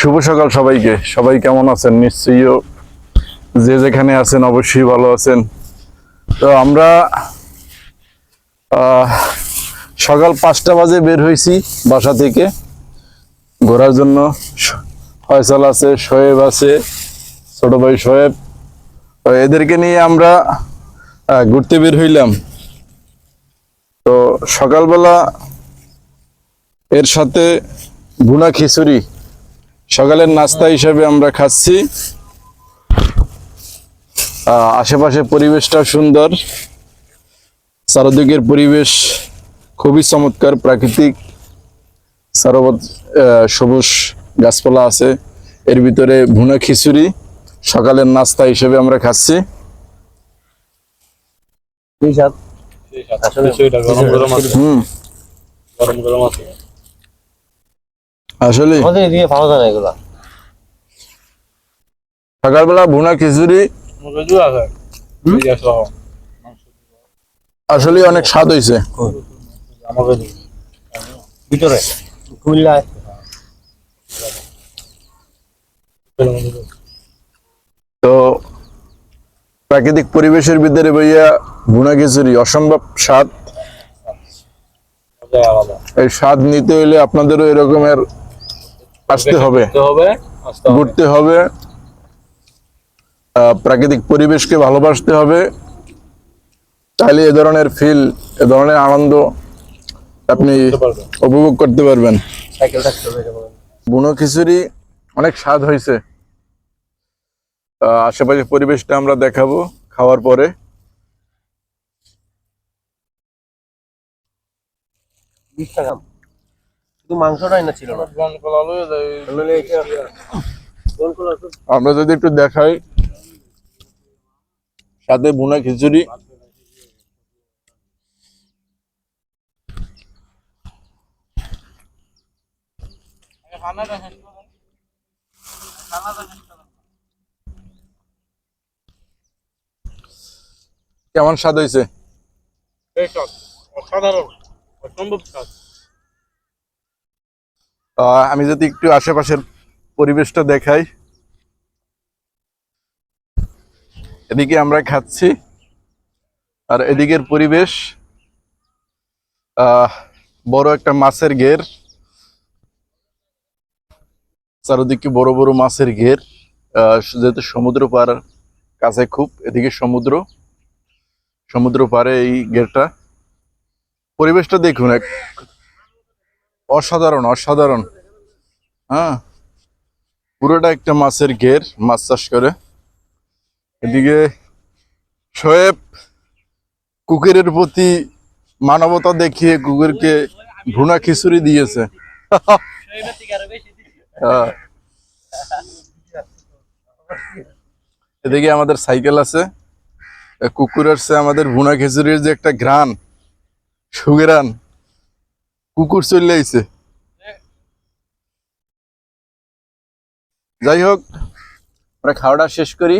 শুভ সকাল সবাইকে। সবাই কেমন আছেন? নিশ্চয়ই যে যেখানে আছেন অবশ্যই ভালো আছেন। তো আমরা সকাল পাঁচটা বাজে বের হয়েছি বাসা থেকে। ঘোরার জন্য ফয়সাল আছে শোয়েব আছে, ছোট ভাই শোয়েব এদেরকে নিয়ে আমরা ঘুরতে বের হইলাম। তো সকালবেলা এর সাথে ভুনা খিচুড়ি সকালের নাস্তা হিসেবে আমরা খাচ্ছি। আহ, আশেপাশে পরিবেশটা সুন্দর। চারদিকের পরিবেশ খুবই চমৎকার প্রাকৃতিক। সারবত সবুজ গাছপালা আছে। এর ভিতরে ভুনা খিচুড়ি সকালের নাস্তা হিসেবে আমরা খাচ্ছি। এই স্বাদ আসলে বিষয়টা গরম গরম আছে। হুম। গরম গরম আছে। আসলে আমাদের এদিকে পাওয়া যায় না এগুলা। সকালবেলা ভুনা খিচুড়ি। আসলে। অনেক স্বাদ হয়েছে ভিতরে? কুমিল্লায়? তো প্রাকৃতিক পরিবেশের ভিতরে ভাইয়া ভুনা খিচুড়ি অসম্ভব স্বাদ। এই স্বাদ নিতে হলে আপনাদেরও এরকমের আসতে হবে। ঘুরতে হবে প্রাকৃতিক পরিবেশকে ভালোবাসতে হবে। তাহলে এ ধরনের ফিল এ ধরনের আনন্দ আপনি উপভোগ করতে পারবেন। বুনো খিচুড়ি অনেক স্বাদ হয়েছে। আশেপাশের পরিবেশটা আমরা দেখাবো খাওয়ার পরে। টাকা শুধু মাংসটাই না ছিল না? আমরা যদি একটু দেখাই সাথে বুনা খিচুড়ি। কেমন স্বাদ হয়েছে? অসাধারণ অসম্ভব স্বাদ। আমি যদি একটু আশেপাশের পরিবেশটা দেখাই। এদিকে আমরা খাচ্ছি, আর এদিকের পরিবেশ বড় একটা মাছের ঘের। চারদিকে বড় বড় মাছের ঘের যেহেতু সমুদ্র পার কাছে খুব, এদিকে সমুদ্র সমুদ্র পারে এই ঘেরটা। পরিবেশটা দেখুন এক অসাধারণ অসাধারণ। হ্যাঁ? পুরোটা একটা মাছের ঘের, মাছ চাষ করে। এদিকে শোয়েব কুকুরের প্রতি মানবতা দেখিয়ে কুকুরকে ভুনা খিচুড়ি দিয়েছে। হ্যাঁ। এদিকে আমাদের সাইকেল আছে। কুকুর আসছে আমাদের ভুনা খিচুড়ির যে একটা ঘ্রাণ সুগেরান কুকুর চলে আইছে। যাই হোক আমরা খাওয়াটা শেষ করি।